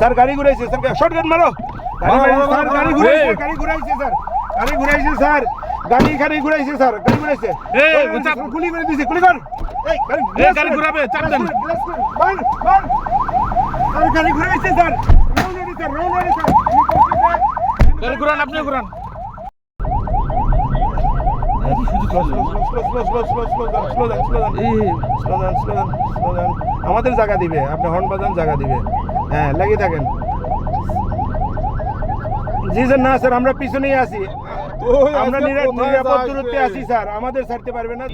Sir গাড়ি ঘুরাইছে sir short gun মারো স্যার গাড়ি ঘুরাইছে গাড়ি ঘুরাইছে স্যার গাড়ি ঘুরাইছে স্যার গাড়ি গাড়ি ঘুরাইছে স্যার গাড়ি ঘুরাইছে গুলি করে দিছে গুলি কর এই গাড়ি ঘুরাবে, চাপ দেন। মার মার স্যার গাড়ি ঘুরাইছে sir road sir road sir. গাড়ি ঘুরান আপনি ঘুরান. আমাদের জায়গা দিবে আপনি হর্ন বাজান জায়গা দিবে হ্যাঁ লাগিয়ে থাকেন। জি স্যার না স্যার আমরা পিছনেই আছি। আমরা নিরা- নিরাপদ দূরত্বে? আছি স্যার আমাদের ছাড়তে পারবে না।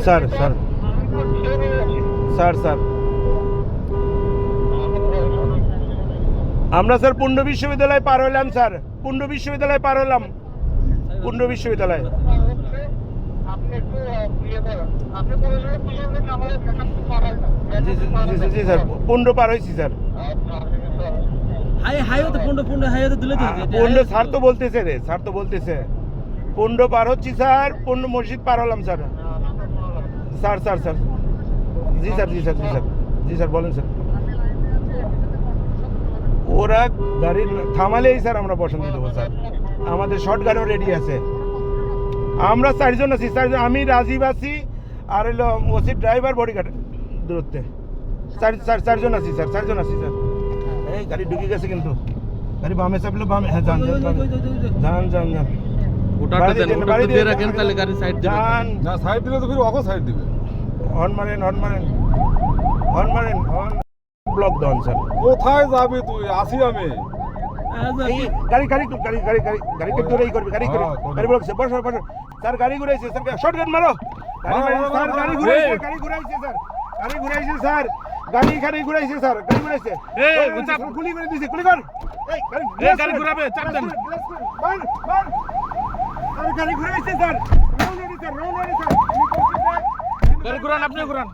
Sir sir. Sir sir. আমরা স্যার পুণ্ড বিশ্ববিদ্যালয় পার হলাম স্যার। পুণ্ড বিশ্ববিদ্যালয় পার হলাম। পুণ্ড বিশ্ববিদ্যালয়। ইয়ে জি স্যার। পুণ্ড পার হয়েছি স্যার। হাই হাইও পনেরো পনেরো হাইও দিলে তো পুণ্ড স্যার তো বলতেছে রে স্যার তো বলতেছে। পার হচ্ছি স্যার মসজিদ পার হলাম স্যার। Sir sir sir. জি স্যার জি স্যার জি স্যার। জি স্যার বলেন স্যার। ওরা গাড়ি থামালেই স্যার আমরা পছন্দ দেবো স্যার। আমাদের শর্ট গানও রেডি আছে। আমরা চারজন আছি চারজন আমি রাজীব আছি আর হলো ওসি ড্রাইভার বডিগার্ড দূরত্বে। চার চার চারজন আছি স্যার চারজন আছি স্যার। এই গাড়ি ঢুকে গেছে কিন্তু। গাড়ি বামে চাপলে বামে হ্যাঁ যান যান যান। যান যান ওটাটা দেন দিয়ে- দিয়ে দিয়ে- রাখেন তাহলে গাড়ি সাইড দিবেন যান। না সাইড দিলে তো ফির অকো সাইড দিবে। হর্ন মারেন হর্ন মারেন হর্ন মারেন হর্ন ব্লক ডাউন স্যার। কোথায় যাবি তুই? আসি আমি। গাড়ি গাড়ি গাড়ি গাড়ি গাড়ি গাড়ি একটু দূরেই করবি গাড়ি করে। গাড়ি বলছে বসো বসো স্যার গাড়ি ঘুরাইছে স্যার শর্ট গান মারো গাড়ি মারো, মারো, মারো, স্যার গাড়ি ঘুরাইছে গাড়ি ঘুরাইছে স্যার। গাড়ি ঘুরাইছে স্যার। গাড়ি গাড়ি ঘুরাইছে স্যার গাড়ি ঘুরাইছে এই, চাপ। গুলি করে দিছে গুলি কর এই গাড়ি ঘুরাবে, চাপ দেন। মার মার গাড়ি ঘুরাইছে sir road ready sir ready sir. গাড়ি ঘুরান আপনি ঘুরান